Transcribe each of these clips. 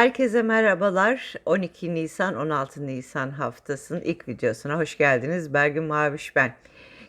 Herkese merhabalar. 12 Nisan 16 Nisan haftasının ilk videosuna hoş geldiniz. Bergin Maviş ben.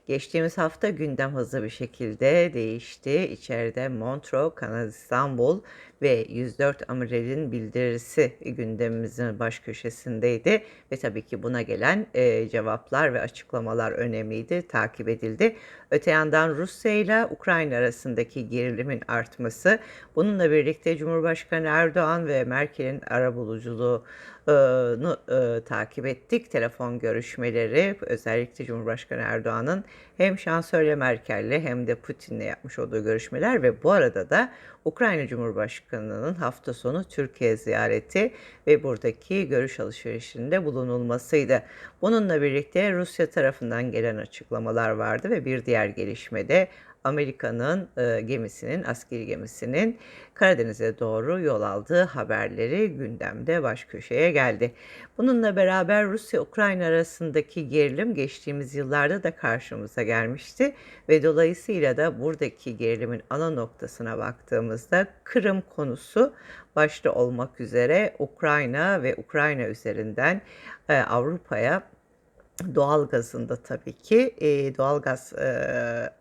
Geçtiğimiz hafta gündem hızlı bir şekilde değişti. İçeride Montreux, Kanal İstanbul ve 104 amiralin bildirisi gündemimizin baş köşesindeydi. Ve tabii ki buna gelen e, cevaplar ve açıklamalar önemliydi, takip edildi. Öte yandan Rusya ile Ukrayna arasındaki gerilimin artması, bununla birlikte Cumhurbaşkanı Erdoğan ve Merkel'in arabuluculuğu nu e, takip ettik. Telefon görüşmeleri özellikle Cumhurbaşkanı Erdoğan'ın hem Şansölye Merkel'le hem de Putin'le yapmış olduğu görüşmeler ve bu arada da Ukrayna Cumhurbaşkanı'nın hafta sonu Türkiye ziyareti ve buradaki görüş alışverişinde bulunulmasıydı. Bununla birlikte Rusya tarafından gelen açıklamalar vardı ve bir diğer gelişmede Amerika'nın e, gemisinin, askeri gemisinin Karadeniz'e doğru yol aldığı haberleri gündemde baş köşeye geldi. Bununla beraber Rusya-Ukrayna arasındaki gerilim geçtiğimiz yıllarda da karşımıza gelmişti ve dolayısıyla da buradaki gerilimin ana noktasına baktığımızda Kırım konusu başta olmak üzere Ukrayna ve Ukrayna üzerinden e, Avrupa'ya Doğal gazında tabii ki e, doğal gaz e,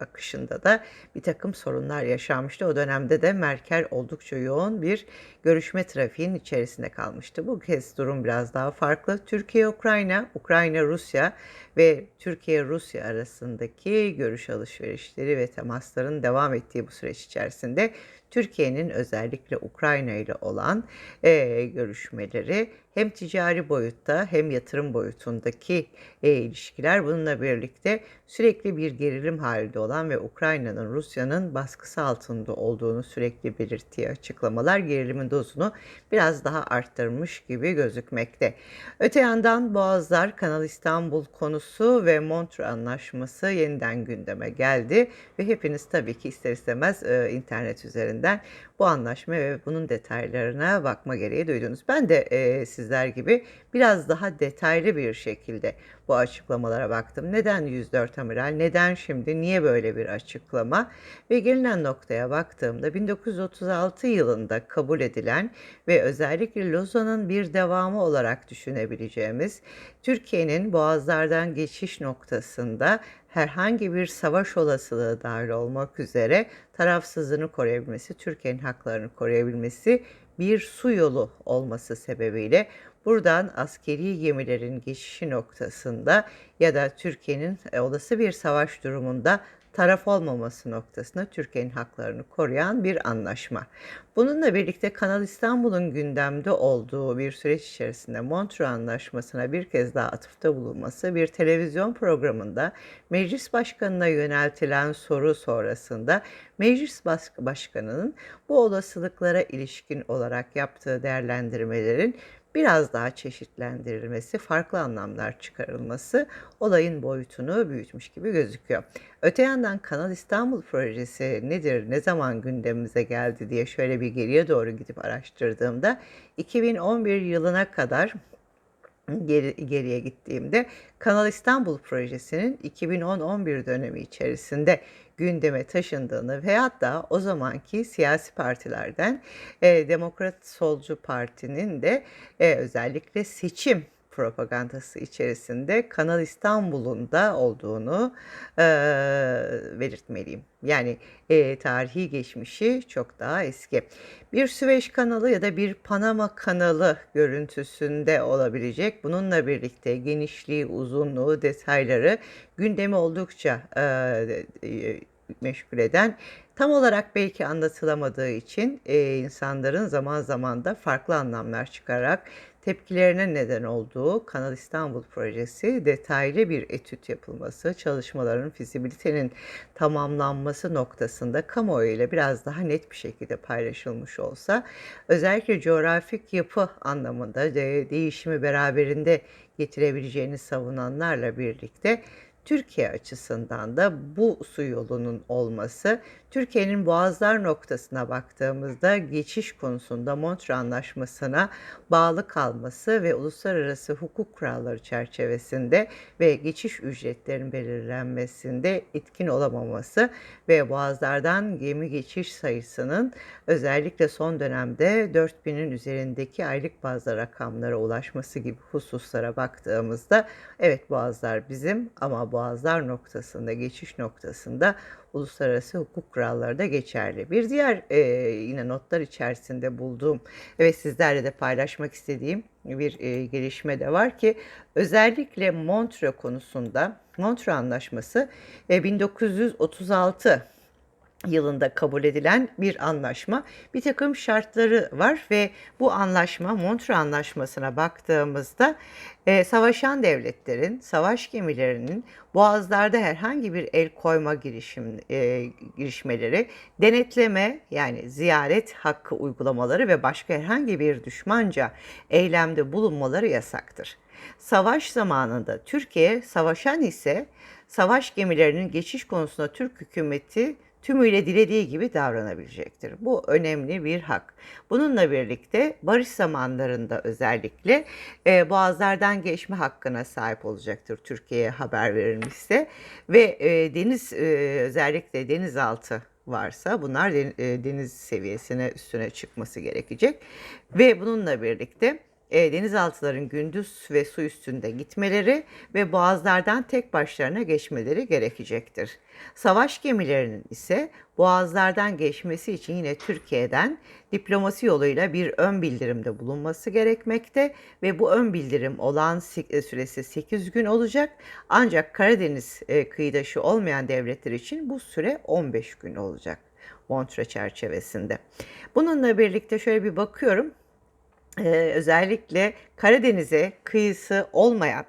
akışında da bir takım sorunlar yaşanmıştı. O dönemde de Merkel oldukça yoğun bir görüşme trafiğinin içerisinde kalmıştı. Bu kez durum biraz daha farklı. Türkiye-Ukrayna, Ukrayna-Rusya ve Türkiye-Rusya arasındaki görüş alışverişleri ve temasların devam ettiği bu süreç içerisinde Türkiye'nin özellikle Ukrayna ile olan e, görüşmeleri hem ticari boyutta hem yatırım boyutundaki e, ilişkiler bununla birlikte sürekli bir gerilim halinde olan ve Ukrayna'nın Rusya'nın baskısı altında olduğunu sürekli belirttiği açıklamalar gerilimin dozunu biraz daha arttırmış gibi gözükmekte. Öte yandan Boğazlar, Kanal İstanbul konusu ve Montreux Anlaşması yeniden gündeme geldi ve hepiniz tabii ki ister istemez e, internet üzerinden bu anlaşma ve bunun detaylarına bakma gereği duydunuz. Ben de e, sizler gibi biraz daha detaylı bir şekilde bu açıklamalara baktım. Neden 104 amiral? Neden şimdi? Niye böyle bir açıklama? Ve gelinen noktaya baktığımda 1936 yılında kabul edilen ve özellikle Lozan'ın bir devamı olarak düşünebileceğimiz Türkiye'nin boğazlardan geçiş noktasında herhangi bir savaş olasılığı dahil olmak üzere tarafsızlığını koruyabilmesi, Türkiye'nin haklarını koruyabilmesi bir su yolu olması sebebiyle buradan askeri gemilerin geçişi noktasında ya da Türkiye'nin e, olası bir savaş durumunda taraf olmaması noktasında Türkiye'nin haklarını koruyan bir anlaşma. Bununla birlikte Kanal İstanbul'un gündemde olduğu bir süreç içerisinde Montreux Anlaşması'na bir kez daha atıfta bulunması bir televizyon programında meclis başkanına yöneltilen soru sonrasında meclis başkanının bu olasılıklara ilişkin olarak yaptığı değerlendirmelerin biraz daha çeşitlendirilmesi, farklı anlamlar çıkarılması olayın boyutunu büyütmüş gibi gözüküyor. Öte yandan Kanal İstanbul projesi nedir, ne zaman gündemimize geldi diye şöyle bir geriye doğru gidip araştırdığımda 2011 yılına kadar geri, geriye gittiğimde Kanal İstanbul projesinin 2010-11 dönemi içerisinde gündeme taşındığını ve hatta o zamanki siyasi partilerden e, Demokrat Solcu Parti'nin de e, özellikle seçim propagandası içerisinde Kanal İstanbul'un da olduğunu e, belirtmeliyim. Yani e, tarihi geçmişi çok daha eski. Bir Süveyş kanalı ya da bir Panama kanalı görüntüsünde olabilecek. Bununla birlikte genişliği, uzunluğu, detayları gündemi oldukça e, meşgul eden tam olarak belki anlatılamadığı için e, insanların zaman zaman da farklı anlamlar çıkararak tepkilerine neden olduğu Kanal İstanbul projesi detaylı bir etüt yapılması, çalışmaların fizibilitenin tamamlanması noktasında kamuoyu ile biraz daha net bir şekilde paylaşılmış olsa özellikle coğrafik yapı anlamında de değişimi beraberinde getirebileceğini savunanlarla birlikte Türkiye açısından da bu su yolunun olması, Türkiye'nin boğazlar noktasına baktığımızda geçiş konusunda Montreux Anlaşması'na bağlı kalması ve uluslararası hukuk kuralları çerçevesinde ve geçiş ücretlerinin belirlenmesinde etkin olamaması ve boğazlardan gemi geçiş sayısının özellikle son dönemde 4000'in üzerindeki aylık bazda rakamlara ulaşması gibi hususlara baktığımızda evet boğazlar bizim ama boğazlar noktasında geçiş noktasında uluslararası hukuk kuralları da geçerli. Bir diğer e, yine notlar içerisinde bulduğum ve sizlerle de paylaşmak istediğim bir e, gelişme de var ki özellikle Montreux konusunda Montreux Anlaşması e, 1936 yılında kabul edilen bir anlaşma. Bir takım şartları var ve bu anlaşma Montreux Anlaşması'na baktığımızda e, savaşan devletlerin, savaş gemilerinin boğazlarda herhangi bir el koyma girişim e, girişmeleri, denetleme yani ziyaret hakkı uygulamaları ve başka herhangi bir düşmanca eylemde bulunmaları yasaktır. Savaş zamanında Türkiye savaşan ise savaş gemilerinin geçiş konusunda Türk hükümeti tümüyle dilediği gibi davranabilecektir. Bu önemli bir hak. Bununla birlikte barış zamanlarında özellikle e, boğazlardan geçme hakkına sahip olacaktır Türkiye'ye haber verilmişse ve e, deniz e, özellikle denizaltı varsa bunlar deniz seviyesine üstüne çıkması gerekecek ve bununla birlikte e, denizaltıların gündüz ve su üstünde gitmeleri ve boğazlardan tek başlarına geçmeleri gerekecektir. Savaş gemilerinin ise boğazlardan geçmesi için yine Türkiye'den diplomasi yoluyla bir ön bildirimde bulunması gerekmekte ve bu ön bildirim olan e, süresi 8 gün olacak. Ancak Karadeniz e, kıyıdaşı olmayan devletler için bu süre 15 gün olacak. Montre çerçevesinde. Bununla birlikte şöyle bir bakıyorum e, özellikle Karadeniz'e kıyısı olmayan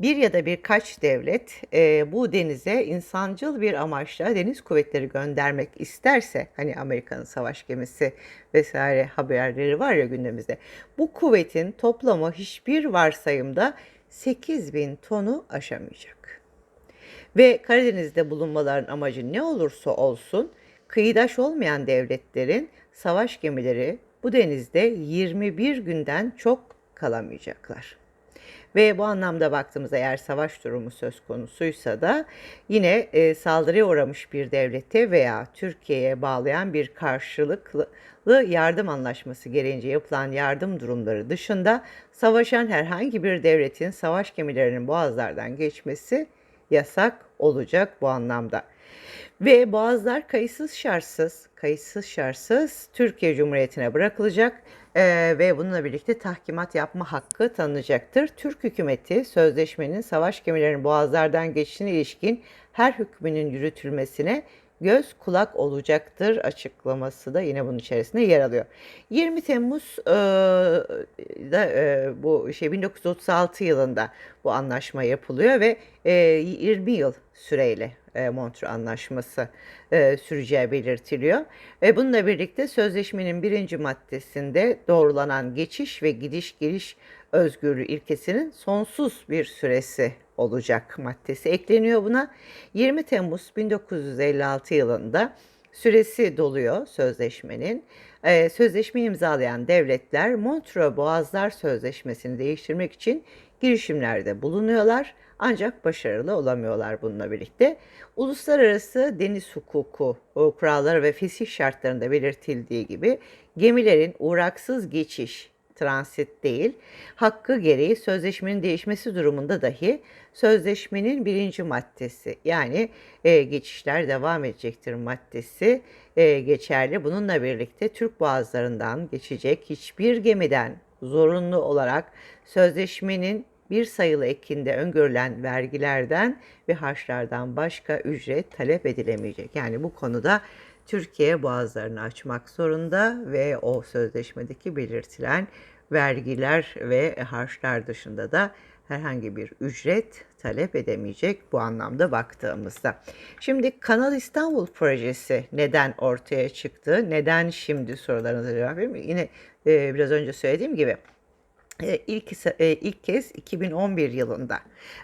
bir ya da birkaç devlet e, bu denize insancıl bir amaçla deniz kuvvetleri göndermek isterse hani Amerika'nın savaş gemisi vesaire haberleri var ya gündemimizde bu kuvvetin toplamı hiçbir varsayımda 8 bin tonu aşamayacak. Ve Karadeniz'de bulunmaların amacı ne olursa olsun kıyıdaş olmayan devletlerin savaş gemileri bu denizde 21 günden çok kalamayacaklar. Ve bu anlamda baktığımızda eğer savaş durumu söz konusuysa da yine e, saldırıya uğramış bir devlete veya Türkiye'ye bağlayan bir karşılıklı yardım anlaşması gereğince yapılan yardım durumları dışında savaşan herhangi bir devletin savaş gemilerinin boğazlardan geçmesi yasak olacak bu anlamda. Ve boğazlar kayıtsız şartsız, kayıtsız şartsız Türkiye Cumhuriyeti'ne bırakılacak e, ve bununla birlikte tahkimat yapma hakkı tanınacaktır. Türk hükümeti sözleşmenin savaş gemilerinin boğazlardan geçişine ilişkin her hükmünün yürütülmesine göz kulak olacaktır açıklaması da yine bunun içerisinde yer alıyor. 20 Temmuz e, da e, bu şey 1936 yılında bu anlaşma yapılıyor ve e, 20 yıl süreyle e, Montreux Anlaşması e, süreceği belirtiliyor. Ve bununla birlikte sözleşmenin birinci maddesinde doğrulanan geçiş ve gidiş geliş özgürlüğü ilkesinin sonsuz bir süresi olacak maddesi ekleniyor buna. 20 Temmuz 1956 yılında süresi doluyor sözleşmenin. Ee, sözleşmeyi imzalayan devletler Montreux Boğazlar Sözleşmesi'ni değiştirmek için girişimlerde bulunuyorlar ancak başarılı olamıyorlar bununla birlikte. Uluslararası deniz hukuku kuralları ve fesih şartlarında belirtildiği gibi gemilerin uğraksız geçiş transit değil, hakkı gereği sözleşmenin değişmesi durumunda dahi sözleşmenin birinci maddesi yani e, geçişler devam edecektir maddesi e, geçerli. Bununla birlikte Türk boğazlarından geçecek hiçbir gemiden zorunlu olarak sözleşmenin bir sayılı ekinde öngörülen vergilerden ve harçlardan başka ücret talep edilemeyecek. Yani bu konuda Türkiye boğazlarını açmak zorunda ve o sözleşmedeki belirtilen vergiler ve harçlar dışında da herhangi bir ücret talep edemeyecek bu anlamda baktığımızda. Şimdi Kanal İstanbul projesi neden ortaya çıktı? Neden şimdi sorularınıza cevap vereyim? Yine e, biraz önce söylediğim gibi ilk, e, ilk kez 2011 yılında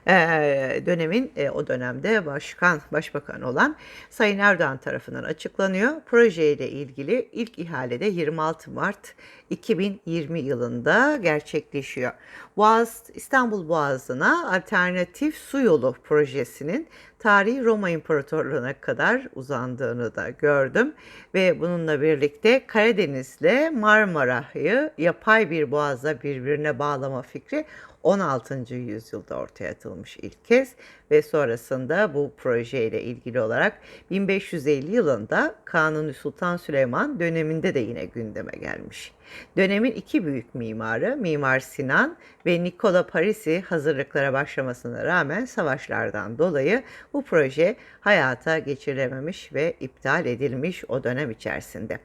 Eee, dönemin e, o dönemde başkan başbakan olan Sayın Erdoğan tarafından açıklanıyor. Projeyle ilgili ilk ihalede 26 Mart 2020 yılında gerçekleşiyor. Boğaz İstanbul Boğazı'na alternatif su yolu projesinin tarihi Roma İmparatorluğu'na kadar uzandığını da gördüm. Ve bununla birlikte Karadeniz'le Marmara'yı yapay bir boğaza birbirine bağlama fikri 16. yüzyılda ortaya atılmış ilk kez ve sonrasında bu projeyle ilgili olarak 1550 yılında Kanuni Sultan Süleyman döneminde de yine gündeme gelmiş. Dönemin iki büyük mimarı Mimar Sinan ve Nicola Parisi hazırlıklara başlamasına rağmen savaşlardan dolayı bu proje hayata geçirilememiş ve iptal edilmiş o dönem içerisinde.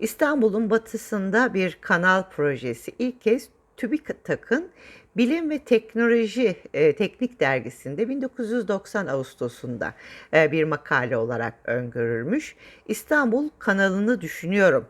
İstanbul'un batısında bir kanal projesi ilk kez TÜBİTAK'ın Bilim ve Teknoloji e, Teknik Dergisi'nde 1990 Ağustos'unda e, bir makale olarak öngörülmüş. İstanbul kanalını düşünüyorum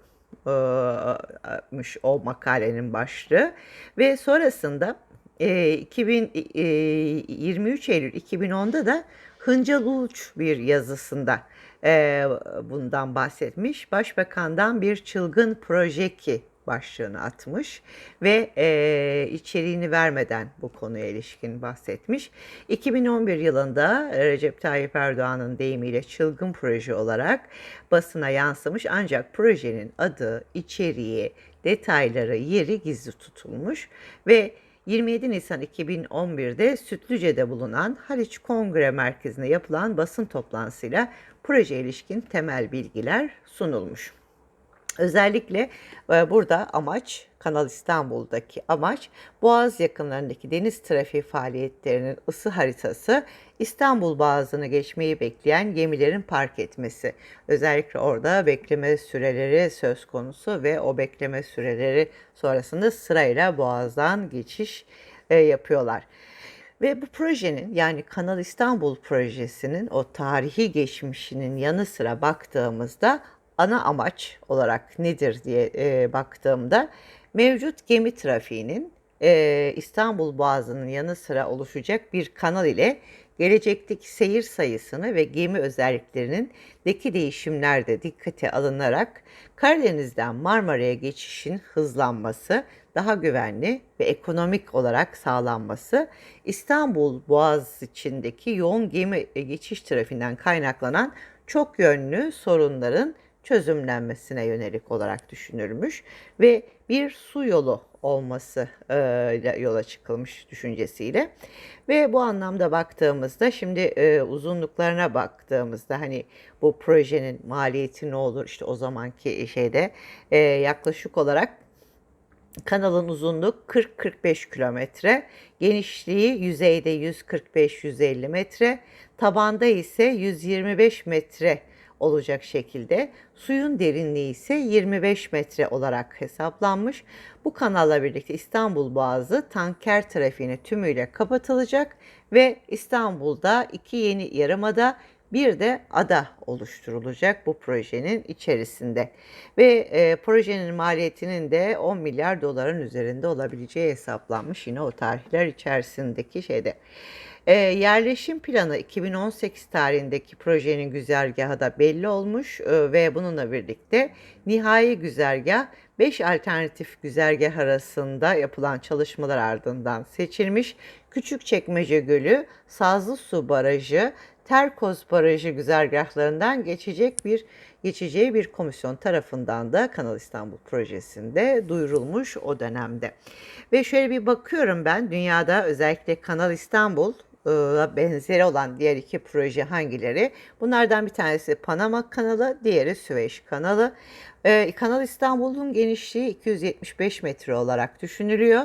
mış o makalenin başlığı ve sonrasında e, 2000, e, 23 Eylül 2010'da da Hıncal Uluç bir yazısında e, bundan bahsetmiş. Başbakandan bir çılgın proje ki başlığını atmış ve e, içeriğini vermeden bu konuya ilişkin bahsetmiş. 2011 yılında Recep Tayyip Erdoğan'ın deyimiyle çılgın proje olarak basına yansımış ancak projenin adı, içeriği, detayları, yeri gizli tutulmuş ve 27 Nisan 2011'de Sütlüce'de bulunan Haliç Kongre Merkezi'nde yapılan basın toplantısıyla proje ilişkin temel bilgiler sunulmuş. Özellikle e, burada amaç Kanal İstanbul'daki amaç Boğaz yakınlarındaki deniz trafiği faaliyetlerinin ısı haritası İstanbul Boğazı'nı geçmeyi bekleyen gemilerin park etmesi. Özellikle orada bekleme süreleri söz konusu ve o bekleme süreleri sonrasında sırayla Boğaz'dan geçiş e, yapıyorlar. Ve bu projenin yani Kanal İstanbul projesinin o tarihi geçmişinin yanı sıra baktığımızda ana amaç olarak nedir diye e, baktığımda mevcut gemi trafiğinin e, İstanbul Boğazı'nın yanı sıra oluşacak bir kanal ile gelecekteki seyir sayısını ve gemi özelliklerinin deki değişimlerde dikkate alınarak Karadeniz'den Marmara'ya geçişin hızlanması, daha güvenli ve ekonomik olarak sağlanması, İstanbul Boğaz içindeki yoğun gemi geçiş trafiğinden kaynaklanan çok yönlü sorunların çözümlenmesine yönelik olarak düşünülmüş ve bir su yolu olması e, yola çıkılmış düşüncesiyle. Ve bu anlamda baktığımızda şimdi e, uzunluklarına baktığımızda hani bu projenin maliyeti ne olur? İşte o zamanki şeyde e, yaklaşık olarak Kanalın uzunluğu 40-45 kilometre, genişliği yüzeyde 145-150 metre, tabanda ise 125 metre olacak şekilde suyun derinliği ise 25 metre olarak hesaplanmış. Bu kanalla birlikte İstanbul Boğazı tanker trafiğine tümüyle kapatılacak ve İstanbul'da iki yeni yarımada bir de ada oluşturulacak bu projenin içerisinde. Ve e, projenin maliyetinin de 10 milyar doların üzerinde olabileceği hesaplanmış yine o tarihler içerisindeki şeyde. E, yerleşim planı 2018 tarihindeki projenin güzergahı da belli olmuş e, ve bununla birlikte nihai güzergah 5 alternatif güzergah arasında yapılan çalışmalar ardından seçilmiş. Küçükçekmece Gölü, Sazlı Su Barajı, Terkoz Barajı güzergahlarından geçecek bir geçeceği bir komisyon tarafından da Kanal İstanbul projesinde duyurulmuş o dönemde. Ve şöyle bir bakıyorum ben dünyada özellikle Kanal İstanbul benzeri olan diğer iki proje hangileri? Bunlardan bir tanesi Panama kanalı, diğeri Süveyş kanalı. Kanal İstanbul'un genişliği 275 metre olarak düşünülüyor.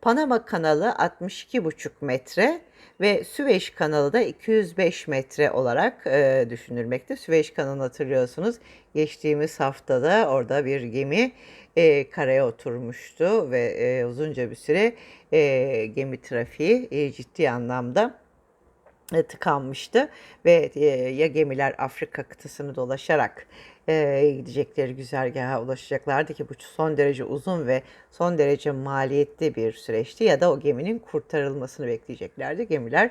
Panama kanalı 62,5 metre ve Süveyş kanalı da 205 metre olarak e, düşünülmekte. Süveyş kanalı hatırlıyorsunuz geçtiğimiz haftada orada bir gemi e, karaya oturmuştu ve e, uzunca bir süre e, gemi trafiği e, ciddi anlamda tıkanmıştı ve e, ya gemiler Afrika kıtasını dolaşarak e, gidecekleri güzergaha ulaşacaklardı ki bu son derece uzun ve son derece maliyetli bir süreçti ya da o geminin kurtarılmasını bekleyeceklerdi. Gemiler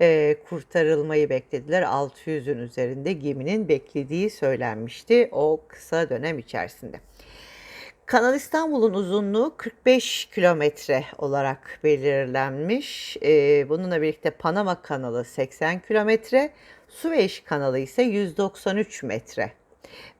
e, kurtarılmayı beklediler. 600'ün üzerinde geminin beklediği söylenmişti o kısa dönem içerisinde. Kanal İstanbul'un uzunluğu 45 kilometre olarak belirlenmiş. Ee, bununla birlikte Panama kanalı 80 kilometre, Süveyş kanalı ise 193 metre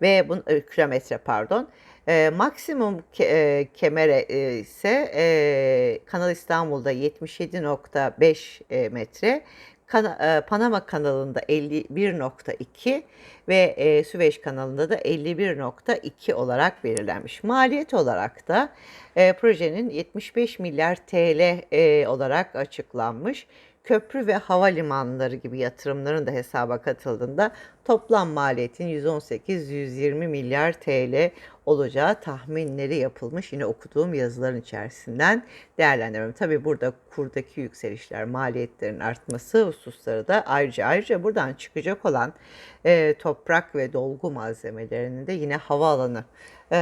ve bu e, kilometre pardon. E, maksimum ke, e, kemere e, ise Kanal İstanbul'da 77.5 e, metre, Kana, e, Panama kanalında 51.2 ve e, Süveyş kanalında da 51.2 olarak belirlenmiş. Maliyet olarak da e, projenin 75 milyar TL e, olarak açıklanmış köprü ve havalimanları gibi yatırımların da hesaba katıldığında toplam maliyetin 118-120 milyar TL olacağı tahminleri yapılmış. Yine okuduğum yazıların içerisinden değerlendirmem. Tabi burada kurdaki yükselişler, maliyetlerin artması hususları da ayrıca ayrıca buradan çıkacak olan e, toprak ve dolgu malzemelerinin de yine havaalanı e,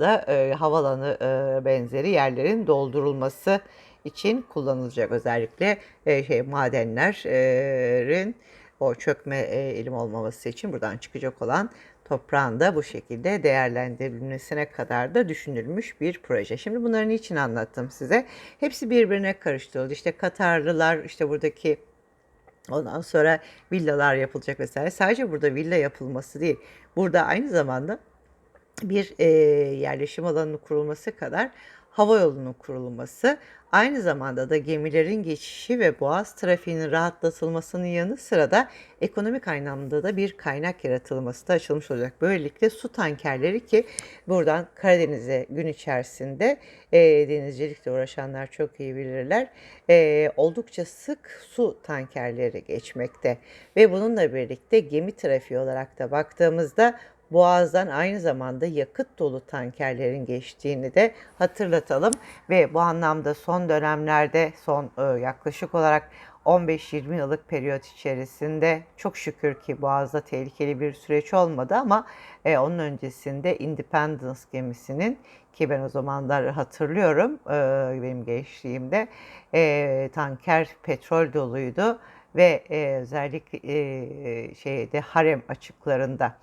da e, havaalanı e, benzeri yerlerin doldurulması için kullanılacak özellikle e, şey madenlerin o çökme e, eğilim olmaması için buradan çıkacak olan toprağın da bu şekilde değerlendirilmesine kadar da düşünülmüş bir proje. Şimdi bunları niçin anlattım size? Hepsi birbirine karıştırıldı. İşte Katarlılar, işte buradaki ondan sonra villalar yapılacak vesaire. Sadece burada villa yapılması değil. Burada aynı zamanda bir e, yerleşim alanının kurulması kadar hava yolunun kurulması, aynı zamanda da gemilerin geçişi ve boğaz trafiğinin rahatlatılmasının yanı sıra da ekonomik anlamda da bir kaynak yaratılması da açılmış olacak. Böylelikle su tankerleri ki buradan Karadeniz'e gün içerisinde e, denizcilikle uğraşanlar çok iyi bilirler. E, oldukça sık su tankerleri geçmekte ve bununla birlikte gemi trafiği olarak da baktığımızda Boğaz'dan aynı zamanda yakıt dolu tankerlerin geçtiğini de hatırlatalım. Ve bu anlamda son dönemlerde son e, yaklaşık olarak 15-20 yıllık periyot içerisinde çok şükür ki Boğaz'da tehlikeli bir süreç olmadı ama e, onun öncesinde Independence gemisinin ki ben o zamanlar hatırlıyorum e, benim gençliğimde e, tanker petrol doluydu ve e, özellikle e, şeyde harem açıklarında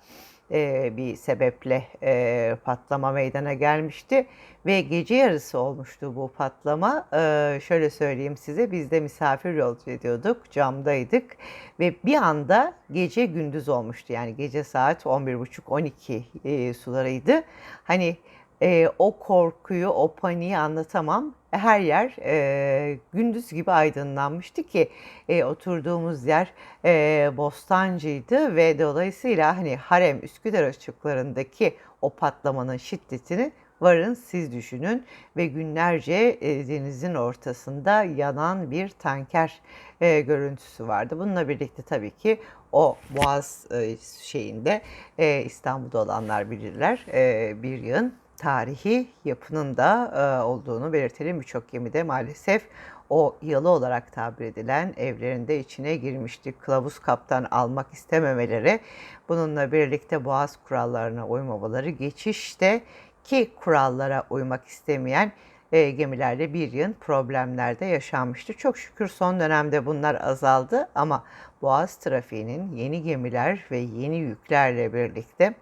e, bir sebeple e, patlama meydana gelmişti ve gece yarısı olmuştu bu patlama. E, şöyle söyleyeyim size biz de misafir yolcu ediyorduk, camdaydık ve bir anda gece gündüz olmuştu. Yani gece saat 11.30-12 e, sularıydı. Hani e, o korkuyu, o paniği anlatamam. Her yer e, gündüz gibi aydınlanmıştı ki e, oturduğumuz yer e, Bostancı'ydı ve dolayısıyla hani Harem Üsküdar açıklarındaki o patlamanın şiddetini varın siz düşünün ve günlerce e, denizin ortasında yanan bir tanker e, görüntüsü vardı. Bununla birlikte tabii ki o Boğaz e, şeyinde e, İstanbul'da olanlar bilirler e, bir yığın tarihi yapının da e, olduğunu belirtelim. Birçok gemide maalesef o yalı olarak tabir edilen evlerinde içine girmişti. Kılavuz kaptan almak istememeleri, bununla birlikte boğaz kurallarına uymamaları, geçişte ki kurallara uymak istemeyen e, gemilerle bir yıl problemlerde yaşanmıştı. Çok şükür son dönemde bunlar azaldı ama boğaz trafiğinin yeni gemiler ve yeni yüklerle birlikte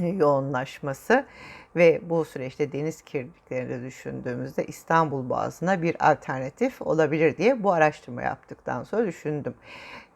e, yoğunlaşması ve bu süreçte deniz kirliliklerini düşündüğümüzde İstanbul Boğazı'na bir alternatif olabilir diye bu araştırma yaptıktan sonra düşündüm.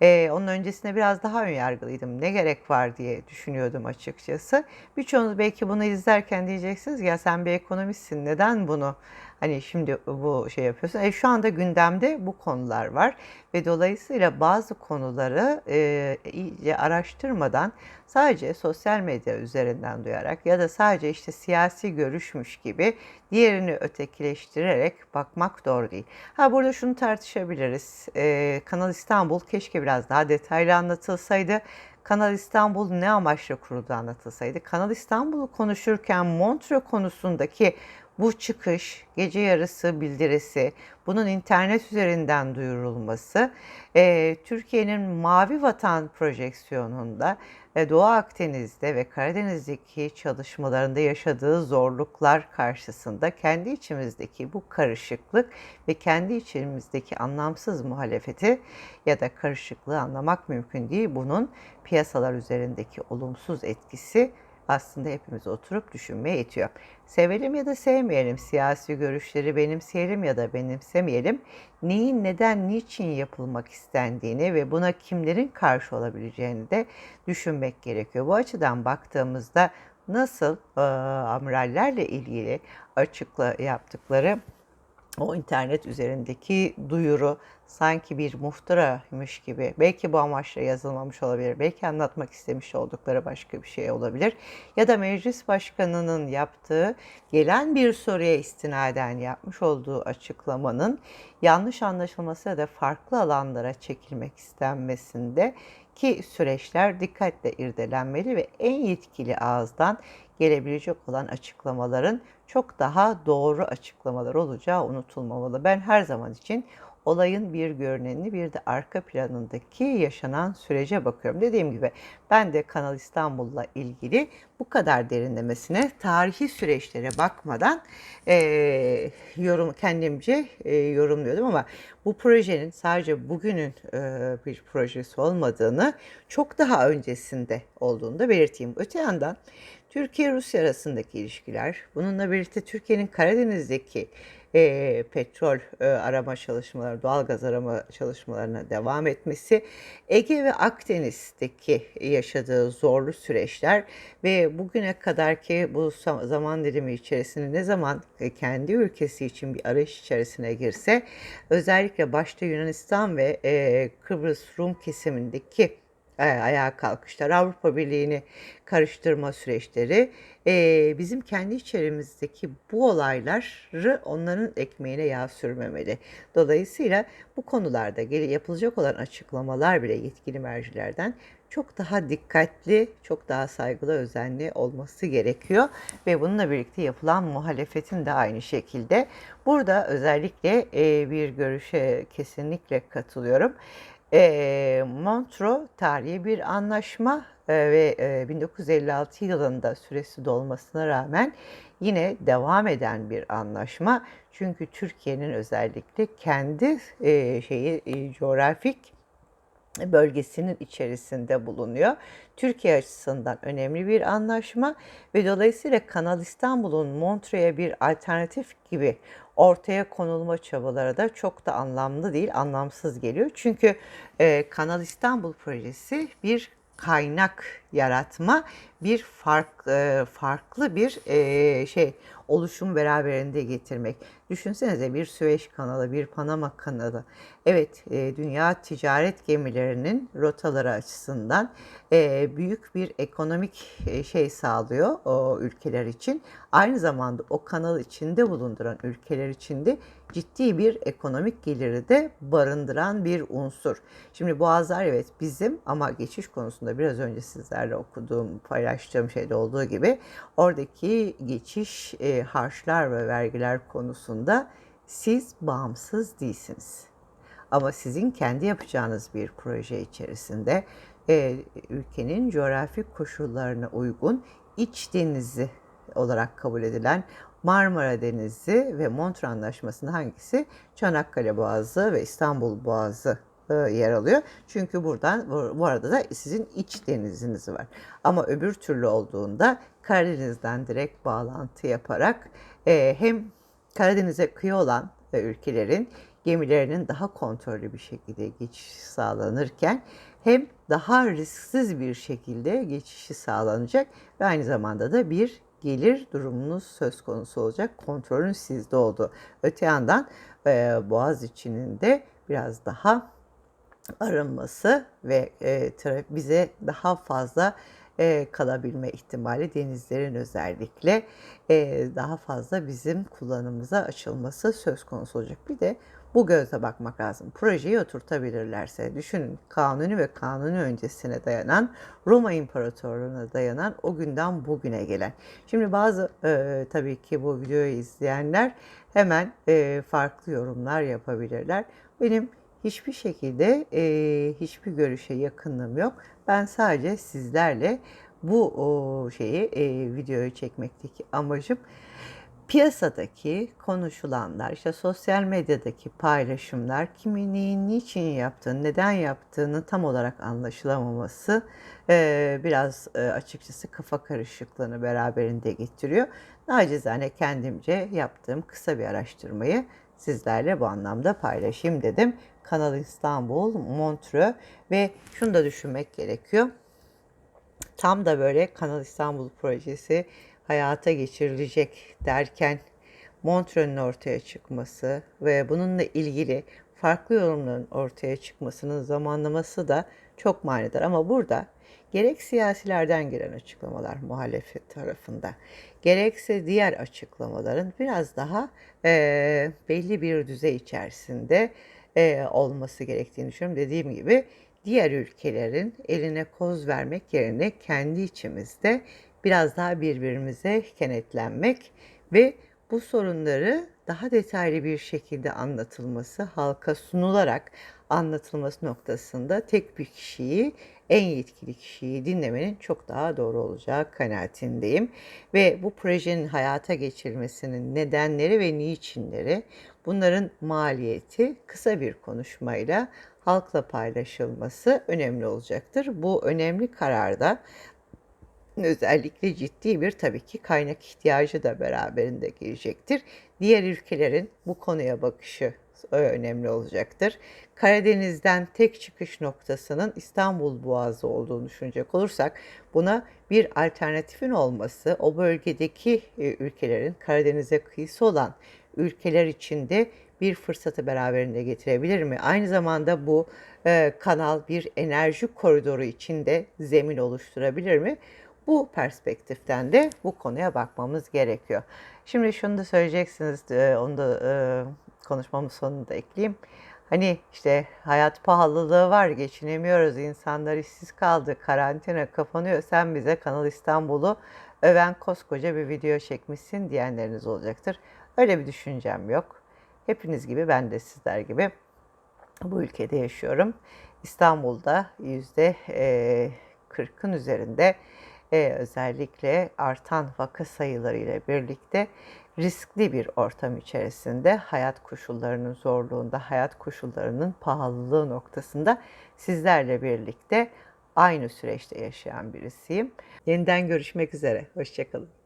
Ee, onun öncesinde biraz daha önyargılıydım. Ne gerek var diye düşünüyordum açıkçası. Birçoğunuz belki bunu izlerken diyeceksiniz ya sen bir ekonomistsin neden bunu Hani şimdi bu şey yapıyorsun. E, şu anda gündemde bu konular var ve dolayısıyla bazı konuları e, iyice araştırmadan sadece sosyal medya üzerinden duyarak ya da sadece işte siyasi görüşmüş gibi diğerini ötekileştirerek bakmak doğru değil. Ha burada şunu tartışabiliriz. E, Kanal İstanbul keşke biraz daha detaylı anlatılsaydı. Kanal İstanbul ne amaçla kuruldu anlatılsaydı. Kanal İstanbul'u konuşurken Montreux konusundaki bu çıkış, gece yarısı bildirisi, bunun internet üzerinden duyurulması, e, Türkiye'nin Mavi Vatan projeksiyonunda e, Doğu Akdeniz'de ve Karadeniz'deki çalışmalarında yaşadığı zorluklar karşısında kendi içimizdeki bu karışıklık ve kendi içimizdeki anlamsız muhalefeti ya da karışıklığı anlamak mümkün değil. Bunun piyasalar üzerindeki olumsuz etkisi aslında hepimiz oturup düşünmeye itiyor. Sevelim ya da sevmeyelim, siyasi görüşleri benimseyelim ya da benimsemeyelim, neyin neden, niçin yapılmak istendiğini ve buna kimlerin karşı olabileceğini de düşünmek gerekiyor. Bu açıdan baktığımızda nasıl e, amirallerle ilgili açıkla yaptıkları o internet üzerindeki duyuru sanki bir muhtıraymış gibi. Belki bu amaçla yazılmamış olabilir, belki anlatmak istemiş oldukları başka bir şey olabilir. Ya da meclis başkanının yaptığı gelen bir soruya istinaden yapmış olduğu açıklamanın yanlış anlaşılması ya da farklı alanlara çekilmek istenmesinde ki süreçler dikkatle irdelenmeli ve en yetkili ağızdan gelebilecek olan açıklamaların çok daha doğru açıklamalar olacağı unutulmamalı. Ben her zaman için olayın bir görünenini bir de arka planındaki yaşanan sürece bakıyorum. Dediğim gibi ben de Kanal İstanbul'la ilgili bu kadar derinlemesine tarihi süreçlere bakmadan e, yorum kendimce e, yorumluyordum ama bu projenin sadece bugünün e, bir projesi olmadığını çok daha öncesinde olduğunu da belirteyim. Öte yandan Türkiye-Rusya arasındaki ilişkiler, bununla birlikte Türkiye'nin Karadeniz'deki e, petrol e, arama çalışmaları, doğal gaz arama çalışmalarına devam etmesi, Ege ve Akdeniz'deki yaşadığı zorlu süreçler ve bugüne kadar ki bu zaman dilimi içerisinde ne zaman kendi ülkesi için bir arayış içerisine girse, özellikle başta Yunanistan ve e, Kıbrıs Rum kesimindeki e, ayağa kalkışlar, Avrupa Birliği'ni karıştırma süreçleri e, bizim kendi içerimizdeki bu olayları onların ekmeğine yağ sürmemeli. Dolayısıyla bu konularda yapılacak olan açıklamalar bile yetkili mercilerden çok daha dikkatli, çok daha saygılı, özenli olması gerekiyor ve bununla birlikte yapılan muhalefetin de aynı şekilde. Burada özellikle e, bir görüşe kesinlikle katılıyorum. E, Montreux tarihi bir anlaşma e, ve e, 1956 yılında süresi dolmasına rağmen yine devam eden bir anlaşma. Çünkü Türkiye'nin özellikle kendi e, şeyi e, coğrafik bölgesinin içerisinde bulunuyor. Türkiye açısından önemli bir anlaşma ve dolayısıyla Kanal İstanbul'un Montreux'e bir alternatif gibi ortaya konulma çabaları da çok da anlamlı değil, anlamsız geliyor. Çünkü e, Kanal İstanbul projesi bir kaynak yaratma, bir fark, e, farklı bir e, şey oluşum beraberinde getirmek. Düşünsenize bir Süveyş kanalı, bir Panama kanalı. Evet, e, dünya ticaret gemilerinin rotaları açısından büyük bir ekonomik şey sağlıyor o ülkeler için. Aynı zamanda o kanal içinde bulunduran ülkeler için de ciddi bir ekonomik geliri de barındıran bir unsur. Şimdi Boğazlar evet bizim ama geçiş konusunda biraz önce sizlerle okuduğum, paylaştığım şeyde olduğu gibi oradaki geçiş e, harçlar ve vergiler konusunda siz bağımsız değilsiniz. Ama sizin kendi yapacağınız bir proje içerisinde e, ülkenin coğrafik koşullarına uygun iç denizi olarak kabul edilen Marmara Denizi ve Montreux Anlaşması'nın hangisi? Çanakkale Boğazı ve İstanbul Boğazı yer alıyor. Çünkü buradan bu arada da sizin iç deniziniz var. Ama öbür türlü olduğunda Karadeniz'den direkt bağlantı yaparak e, hem Karadeniz'e kıyı olan e, ülkelerin gemilerinin daha kontrollü bir şekilde geçiş sağlanırken hem daha risksiz bir şekilde geçişi sağlanacak ve aynı zamanda da bir gelir durumunuz söz konusu olacak. Kontrolün sizde olduğu. Öte yandan e, Boğaz içinin de biraz daha arınması ve e, bize daha fazla e, kalabilme ihtimali denizlerin özellikle e, daha fazla bizim kullanımıza açılması söz konusu olacak. Bir de bu gözle bakmak lazım. Projeyi oturtabilirlerse düşünün kanuni ve kanuni öncesine dayanan Roma İmparatorluğu'na dayanan o günden bugüne gelen. Şimdi bazı e, tabii ki bu videoyu izleyenler hemen e, farklı yorumlar yapabilirler. Benim hiçbir şekilde e, hiçbir görüşe yakınlığım yok. Ben sadece sizlerle bu o şeyi e, videoyu çekmekteki amacım piyasadaki konuşulanlar, işte sosyal medyadaki paylaşımlar, kimin neyin niçin yaptığını, neden yaptığını tam olarak anlaşılamaması e, biraz e, açıkçası kafa karışıklığını beraberinde getiriyor. Nacizane kendimce yaptığım kısa bir araştırmayı sizlerle bu anlamda paylaşayım dedim. Kanal İstanbul, Montreux ve şunu da düşünmek gerekiyor. Tam da böyle Kanal İstanbul projesi hayata geçirilecek derken Montreux'un ortaya çıkması ve bununla ilgili farklı yorumların ortaya çıkmasının zamanlaması da çok manidar. Ama burada gerek siyasilerden gelen açıklamalar muhalefet tarafında, gerekse diğer açıklamaların biraz daha e, belli bir düzey içerisinde e, olması gerektiğini düşünüyorum. Dediğim gibi diğer ülkelerin eline koz vermek yerine kendi içimizde biraz daha birbirimize kenetlenmek ve bu sorunları daha detaylı bir şekilde anlatılması, halka sunularak anlatılması noktasında tek bir kişiyi, en yetkili kişiyi dinlemenin çok daha doğru olacağı kanaatindeyim. Ve bu projenin hayata geçirilmesinin nedenleri ve niçinleri, bunların maliyeti kısa bir konuşmayla halkla paylaşılması önemli olacaktır. Bu önemli kararda özellikle ciddi bir tabii ki kaynak ihtiyacı da beraberinde gelecektir. Diğer ülkelerin bu konuya bakışı önemli olacaktır. Karadeniz'den tek çıkış noktasının İstanbul Boğazı olduğunu düşünecek olursak buna bir alternatifin olması o bölgedeki e, ülkelerin Karadeniz'e kıyısı olan ülkeler içinde bir fırsatı beraberinde getirebilir mi? Aynı zamanda bu e, kanal bir enerji koridoru içinde zemin oluşturabilir mi? Bu perspektiften de bu konuya bakmamız gerekiyor. Şimdi şunu da söyleyeceksiniz, e, onu da e, konuşmamın sonunda ekleyeyim. Hani işte hayat pahalılığı var, geçinemiyoruz, insanlar işsiz kaldı, karantina kapanıyor. Sen bize Kanal İstanbul'u öven koskoca bir video çekmişsin diyenleriniz olacaktır. Öyle bir düşüncem yok. Hepiniz gibi ben de sizler gibi bu ülkede yaşıyorum. İstanbul'da yüzde 40'ın e, üzerinde e, özellikle artan vaka sayıları ile birlikte riskli bir ortam içerisinde hayat koşullarının zorluğunda, hayat koşullarının pahalılığı noktasında sizlerle birlikte aynı süreçte yaşayan birisiyim. Yeniden görüşmek üzere. Hoşçakalın.